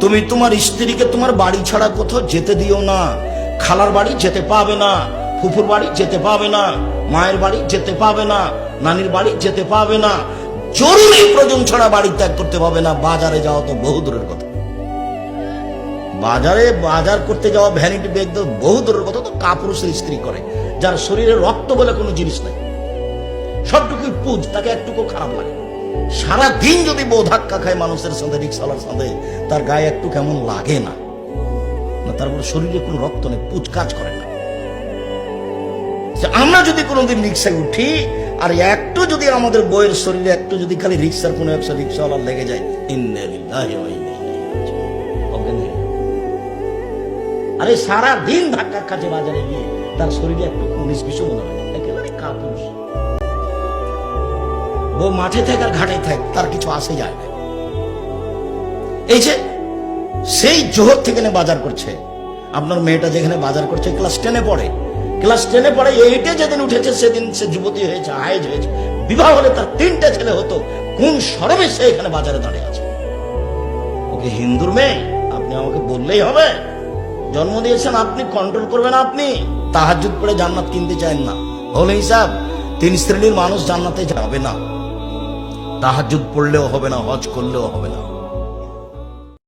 তুমি তোমার স্ত্রীকে তোমার বাড়ি ছাড়া কোথাও যেতে দিও না। খালার বাড়ি যেতে পাবে না, ফুফুর বাড়ি যেতে পাবে না, মায়ের বাড়ি যেতে পাবে না, নানির বাড়ি যেতে পাবে না। জরুরি প্রয়োজন ছাড়া বাড়ি ত্যাগ করতে পাবে না। বাজারে যাওয়া তো বহু দূরের কথা। বাজারে বাজার করতে যাওয়া ভ্যানিটি ব্যাগ তো বহু দূরের কথা, তো কাপুরুষের স্ত্রী করে, যার শরীরে রক্ত বলে কোনো জিনিস নাই। সবটুকুই পুজ, তাকে একটুকু খারাপ লাগে। সারা দিন যদি বউ ধাক্কা খায় মানুষের সাথে, রিক্সাওয়ালার সাথে, তার গায়ে একটু কেমন লাগে না না তারপর শরীরে কোনো রক্ত নেই পুজ কাজ করে না আমরা যদি কোনোদিন রিক্সায় উঠি, আর একটু যদি আমাদের বইয়ের শরীরে, একটু যদি খালি রিক্সার কোনো একশো রিক্সাওয়ালা লেগে যায়। আরে সারা দিন ধাক্কা খাচ্ছে বাজারে গিয়ে, তার শরীরে একটু উনিশ বিশও মনে হয়। একেবারে কাপুরুষ বউ মাঠে থাক আর ঘাটে থাক, তার কিছু আসে যায় না। এই যে সেই জোহর থেকে বাজার করছে, আপনার মেয়েটা যেখানে বাজার করছে, ক্লাস টেনে পড়ে। ক্লাস টেনে পড়ে এইটে যেদিন উঠেছে, সেদিন সে যুবতী হয়েছে, আয়েজ হয়েছে। বিবাহ হলে তার তিনটা ছেলে হতো, কোন সরবে সে এখানে বাজারে দাঁড়িয়ে আছে? ওকে হিন্দুর মেয়ে, আপনি আমাকে বললেই হবে। জন্ম দিয়েছেন আপনি কন্ট্রোল করবেন আপনি। তাহাজুদ পড়ে জান্নাত কিনতে চান না। হলে হিসাব তিন শ্রেণির মানুষ জান্নাতে যাবে না। তাহাজুদ পড়লেও হবে না হজ করলেও হবে না।